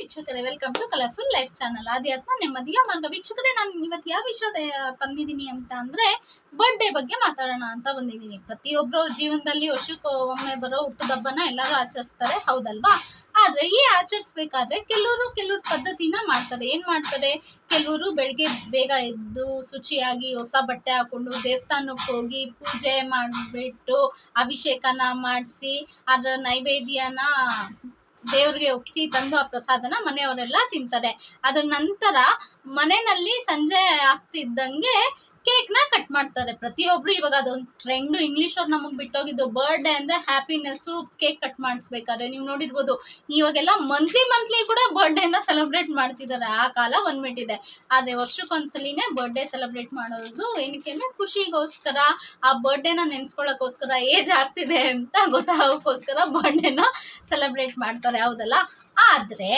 ವೀಕ್ಷಕರೇ welcome to colourful life channel ಆಧ್ಯಾತ್ಮ ನೆಮ್ಮದಿಯ ಮಾರ್ಗ. ವೀಕ್ಷಕರೇ, ನಾನು ಇವತ್ತು ಯಾವ ವಿಷಯ ತಂದಿದ್ದೀನಿ ಅಂತ ಅಂದ್ರೆ ಬರ್ಡೇ ಬಗ್ಗೆ ಮಾತಾಡೋಣ ಅಂತ ಬಂದಿದ್ದೀನಿ. ಪ್ರತಿಯೊಬ್ಬರು ಜೀವನದಲ್ಲಿ ವರ್ಷಕ್ಕೆ ಒಮ್ಮೆ ಬರೋ ಹುಟ್ಟುಹಬ್ಬನ ಎಲ್ಲರೂ ಆಚರಿಸ್ತಾರೆ, ಹೌದಲ್ವಾ? ಆದ್ರೆ ಈ ಆಚರಿಸ್ಬೇಕಾದ್ರೆ ಕೆಲವರು ಕೆಲವ್ರ ಪದ್ಧತಿನ ಮಾಡ್ತಾರೆ. ಏನ್ ಮಾಡ್ತಾರೆ? ಕೆಲವರು ಬೆಳಿಗ್ಗೆ ಬೇಗ ಎದ್ದು ಶುಚಿಯಾಗಿ ಹೊಸ ಬಟ್ಟೆ ಹಾಕೊಂಡು ದೇವಸ್ಥಾನಕ್ಕೆ ಹೋಗಿ ಪೂಜೆ ಮಾಡಿಬಿಟ್ಟು ಅಭಿಷೇಕನ ಮಾಡಿಸಿ, ಅದರ ನೈವೇದ್ಯನ ದೇವ್ರಿಗೆ ಒಪ್ಪಿಸಿ ತಂದು ಆ ಪ್ರಸಾದನ ಮನೆಯವರೆಲ್ಲ ತಿಂತಾರೆ. ಅದರ ನಂತರ ಮನೆಯಲ್ಲಿ ಸಂಜೆ ಆಗ್ತಿದ್ದಂಗೆ ಕೇಕ್ನ ಕಟ್ ಮಾಡ್ತಾರೆ. ಪ್ರತಿಯೊಬ್ರು ಇವಾಗ ಅದೊಂದು ಟ್ರೆಂಡು ಇಂಗ್ಲೀಷ್ ಅವ್ರು ನಮಗೆ ಬಿಟ್ಟೋಗಿದ್ದು ಬರ್ಡೇ ಅಂದರೆ ಹ್ಯಾಪಿನೆಸ್ಸು ಕೇಕ್ ಕಟ್ ಮಾಡಿಸ್ಬೇಕಾದ್ರೆ. ನೀವು ನೋಡಿರ್ಬೋದು, ಇವಾಗೆಲ್ಲ ಮಂತ್ಲಿ ಮಂತ್ಲಿ ಕೂಡ ಬರ್ಡೇನ ಸೆಲೆಬ್ರೇಟ್ ಮಾಡ್ತಿದ್ದಾರೆ ಆ ಕಾಲ ಬಂದ್ಬಿಟ್ಟಿದೆ ಆದರೆ ವರ್ಷಕ್ಕೊಂದ್ಸಲಿನೇ ಬರ್ಡೇ ಸೆಲೆಬ್ರೇಟ್ ಮಾಡೋದು ಏನಕ್ಕೆ ಅಂದ್ರೆ ಖುಷಿಗೋಸ್ಕರ, ಆ ಬರ್ಡೇನ ನೆನೆಸ್ಕೊಳ್ಳೋಕ್ಕೋಸ್ಕರ ಏಜ್ ಆಗ್ತಿದೆ ಅಂತ ಗೊತ್ತಾಗೋಕ್ಕೋಸ್ಕರ ಬರ್ಡೇನ ಸೆಲೆಬ್ರೇಟ್ ಮಾಡ್ತಾರೆ. ಹೌದಲ್ಲ? ಆದ್ರೆ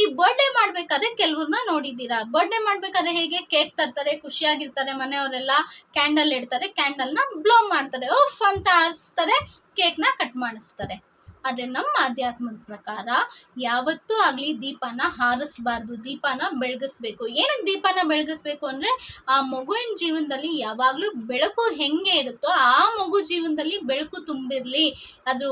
ಈ ಬರ್ಡೇ ಮಾಡ್ಬೇಕಾದ್ರೆ ಕೆಲವ್ರನ್ನ ನೋಡಿದ್ದೀರಾ? ಬರ್ಡೇ ಮಾಡ್ಬೇಕಾದ್ರೆ ಹೇಗೆ ಕೇಕ್ ತರ್ತಾರೆ, ಖುಷಿಯಾಗಿರ್ತಾರೆ, ಮನೆಯವರೆಲ್ಲ ಕ್ಯಾಂಡಲ್ ಇಡ್ತಾರೆ ಕ್ಯಾಂಡಲ್ನ ಬ್ಲೋ ಮಾಡ್ತಾರೆ ಉಫ್ ಅಂತ ಆರಿಸ್ತಾರೆ ಕೇಕ್ನ ಕಟ್ ಮಾಡಿಸ್ತಾರೆ. ಆದರೆ ನಮ್ಮ ಆಧ್ಯಾತ್ಮದ ಪ್ರಕಾರ ಯಾವತ್ತೂ ಆಗಲಿ ದೀಪನ ಹಾರಿಸ್ಬಾರ್ದು, ದೀಪನ ಬೆಳಗಿಸ್ಬೇಕು. ಏನಕ್ಕೆ ದೀಪನ ಬೆಳಗಿಸ್ಬೇಕು ಅಂದರೆ ಆ ಮಗುವಿನ ಜೀವನದಲ್ಲಿ ಯಾವಾಗಲೂ ಬೆಳಕು ಹೆಂಗೆ ಇರುತ್ತೋ ಆ ಮಗು ಜೀವನದಲ್ಲಿ ಬೆಳಕು ತುಂಬಿರಲಿ. ಅದು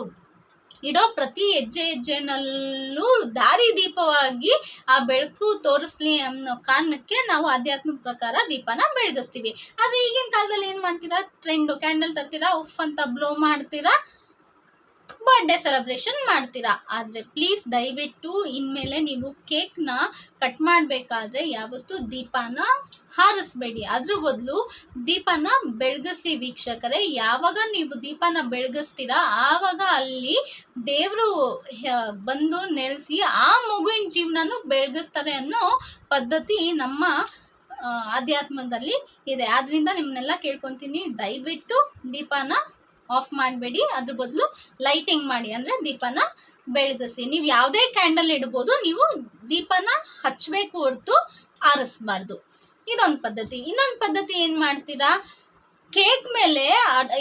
ಇಡೋ ಪ್ರತಿ ಹೆಜ್ಜೆ ಹೆಜ್ಜೆನಲ್ಲೂ ದಾರಿ ದೀಪವಾಗಿ ಆ ಬೆಳಕು ತೋರಿಸ್ಲಿ ಅನ್ನೋ ಕಾರಣಕ್ಕೆ ನಾವು ಆಧ್ಯಾತ್ಮಿಕ ಪ್ರಕಾರ ದೀಪನ ಬೆಳಗಿಸ್ತೀವಿ. ಆದರೆ ಈಗಿನ ಕಾಲದಲ್ಲಿ ಏನು ಮಾಡ್ತೀರಾ? Trend candle ತರ್ತೀರಾ? ಉಫ್ ಅಂತ ಬ್ಲೋ ಮಾಡ್ತೀರಾ? ಬರ್ಡೇ ಸೆಲೆಬ್ರೇಷನ್ ಮಾಡ್ತೀರಾ? ಆದರೆ ಪ್ಲೀಸ್ ದಯವಿಟ್ಟು ಇನ್ಮೇಲೆ ನೀವು ಕೇಕ್ನ ಕಟ್ ಮಾಡಬೇಕಾದ್ರೆ ಯಾವತ್ತೂ ದೀಪಾನ ಹಾರಿಸ್ಬೇಡಿ. ಅದ್ರ ಬದಲು ದೀಪನ ಬೆಳಗಿಸಿ ವೀಕ್ಷಕರೇ, ಯಾವಾಗ ನೀವು ದೀಪನ ಬೆಳಗಿಸ್ತೀರಾ, ಆವಾಗ ಅಲ್ಲಿ ದೇವರು ಬಂದು ನೆಲೆಸಿ ಆ ಮಗುವಿನ ಜೀವನನೂ ಬೆಳಗಿಸ್ತಾರೆ ಅನ್ನೋ ಪದ್ಧತಿ ನಮ್ಮ ಅಧ್ಯಾತ್ಮದಲ್ಲಿ ಇದೆ. ಆದ್ರಿಂದ ನಿಮ್ಮನ್ನೆಲ್ಲ ಕೇಳ್ಕೊತೀನಿ. ದಯವಿಟ್ಟು ದೀಪನ ಆಫ್ ಮಾಡಬೇಡಿ. ಅದ್ರ ಬದಲು ಲೈಟಿಂಗ್ ಮಾಡಿ. ಅಂದರೆ ದೀಪನ ಬೆಳಗಿಸಿ. ನೀವು ಯಾವುದೇ ಕ್ಯಾಂಡಲ್ ಇಡ್ಬೋದು, ನೀವು ದೀಪನ ಹಚ್ಚಬೇಕು ಹೊರತು ಆರಿಸ್ಬಾರ್ದು. ಇದೊಂದು ಪದ್ಧತಿ. ಇನ್ನೊಂದು ಪದ್ಧತಿ ಏನು ಮಾಡ್ತೀರಾ? ಕೇಕ್ ಮೇಲೆ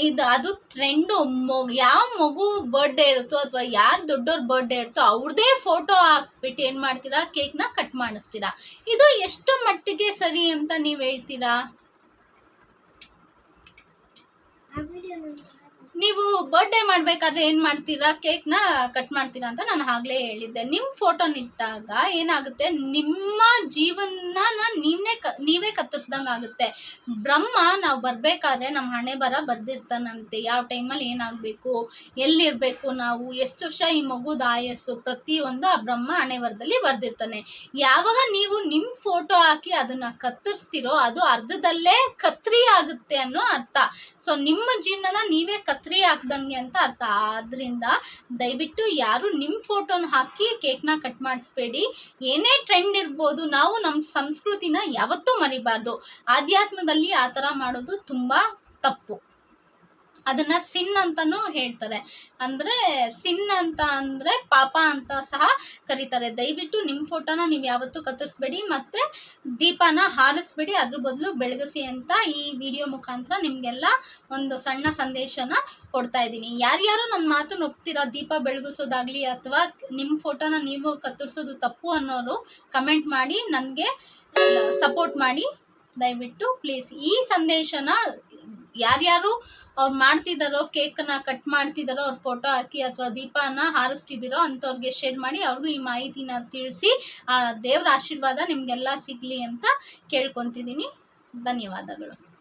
ಇದು, ಅದು ಟ್ರೆಂಡು ಮಗು ಯಾವ ಮಗು ಬರ್ಡೇ ಇರುತ್ತೋ ಅಥವಾ ಯಾರು ದೊಡ್ಡವ್ರ ಬರ್ಡೇ ಇರುತ್ತೋ ಅವ್ರದ್ದೇ ಫೋಟೋ ಹಾಕ್ಬಿಟ್ಟು ಏನು ಮಾಡ್ತೀರಾ? ಕೇಕ್ನ ಕಟ್ ಮಾಡಿಸ್ತೀರಾ. ಇದು ಎಷ್ಟು ಮಟ್ಟಿಗೆ ಸರಿ ಅಂತ ನೀವು ಹೇಳ್ತೀರಾ? ನೀವು ಬರ್ಡೇ ಮಾಡಬೇಕಾದ್ರೆ ಏನು ಮಾಡ್ತೀರಾ? ಕೇಕ್ನ ಕಟ್ ಮಾಡ್ತೀರಾ ಅಂತ ನಾನು ಆಗಲೇ ಹೇಳಿದ್ದೆ. ನಿಮ್ಮ ನಿಂತಾಗ ಏನಾಗುತ್ತೆ? ನಿಮ್ಮ ಜೀವನ ನೀವೇ ಕ, ನೀವೇ ಕತ್ತರಿಸ್ದಂಗೆ ಆಗುತ್ತೆ. ಬ್ರಹ್ಮ ನಾವು ಬರಬೇಕಾದ್ರೆ ನಮ್ಮ ಹಣೆ ಬರ ಬರ್ದಿರ್ತಾನಂತೆ. ಯಾವ ಟೈಮಲ್ಲಿ ಏನಾಗಬೇಕು, ಎಲ್ಲಿರಬೇಕು ನಾವು, ಎಷ್ಟು ವರ್ಷ ಈ ಮಗುದ ಆಯಸ್ಸು, ಪ್ರತಿಯೊಂದು ಆ ಬ್ರಹ್ಮ ಹಣೆ ಬರದಲ್ಲಿ ಬರ್ದಿರ್ತಾನೆ. ಯಾವಾಗ ನೀವು ನಿಮ್ಮ ಫೋಟೋ ಹಾಕಿ ಅದನ್ನು ಕತ್ತರಿಸ್ತಿರೋ ಅದು ಅರ್ಧದಲ್ಲೇ ಕತ್ರಿ ಆಗುತ್ತೆ ಅನ್ನೋ ಅರ್ಥ. ಸೊ, ನಿಮ್ಮ ಜೀವನನ ನೀವೇ ಕತ್ರಿ ಹಾಕ್ದಂಗೆ ಅಂತ ಅರ್ಥ. ಆದ್ರಿಂದ ದಯವಿಟ್ಟು ಯಾರು ನಿಮ್ಮ ಫೋಟೋನ ಹಾಕಿ ಕೇಕ್ನ ಕಟ್ ಮಾಡಿಸ್ಬೇಡಿ. ಏನೇ ಟ್ರೆಂಡ್ ಇರ್ಬೋದು, ನಾವು ನಮ್ಮ ಸಂಸ್ಕೃತಿನ ಯಾವತ್ತೂ ಮರಿಬಾರ್ದು. ಆಧ್ಯಾತ್ಮದಲ್ಲಿ ಆ ಥರ ಮಾಡೋದು ತುಂಬ ತಪ್ಪು. ಅದನ್ನ ಸಿನ್ ಅಂತಾನೂ ಹೇಳ್ತಾರೆ. ಅಂದ್ರೆ ಸಿನ್ ಅಂತ ಅಂದ್ರೆ ಪಾಪ ಅಂತ ಸಹ ಕರೀತಾರೆ. ದಯವಿಟ್ಟು ನಿಮ್ಮ ಫೋಟೋನ ನೀವು ಯಾವತ್ತೂ ಕತ್ತರಿಸ್ಬೇಡಿ ಮತ್ತೆ ದೀಪನ ಹಾರಿಸ್ಬೇಡಿ. ಅದ್ರ ಬದಲು ಬೆಳಗಿಸಿ ಅಂತ ಈ ವಿಡಿಯೋ ಮುಖಾಂತರ ನಿಮಗೆಲ್ಲ ಒಂದು ಸಣ್ಣ ಸಂದೇಶನ ಕೊಡ್ತಾ ಇದ್ದೀನಿ. ಯಾರ್ಯಾರು ನನ್ನ ಮಾತು ಒಪ್ತೀರಾ ದೀಪ ಬೆಳಗಿಸೋದಾಗ್ಲಿ ಅಥವಾ ನಿಮ್ಮ ಫೋಟೋನ ನೀವು ಕತ್ತರಿಸೋದು ತಪ್ಪು ಅನ್ನೋರು ಕಮೆಂಟ್ ಮಾಡಿ. ನನಗೆ ಸಪೋರ್ಟ್ ಮಾಡಿ. ದಯವಿಟ್ಟು ಪ್ಲೀಸ್ ಈ ಸಂದೇಶನ ಯಾರ್ಯಾರು ಅವ್ರು ಮಾಡ್ತಿದ್ದಾರೋ ಕೇಕನ್ನ ಕಟ್ ಮಾಡ್ತಿದ್ದಾರೋ ಅವ್ರ ಫೋಟೋ ಹಾಕಿ ಅಥವಾ ದೀಪನ ಹಾರಿಸ್ತಿದ್ದೀರೋ ಅಂಥವ್ರಿಗೆ ಶೇರ್ ಮಾಡಿ, ಅವ್ರಿಗೂ ಈ ಮಾಹಿತಿನ ತಿಳಿಸಿ, ಆ ದೇವರ ಆಶೀರ್ವಾದ ನಿಮಗೆಲ್ಲ ಸಿಗಲಿ ಅಂತ ಕೇಳ್ಕೊತಿದ್ದೀನಿ. ಧನ್ಯವಾದಗಳು.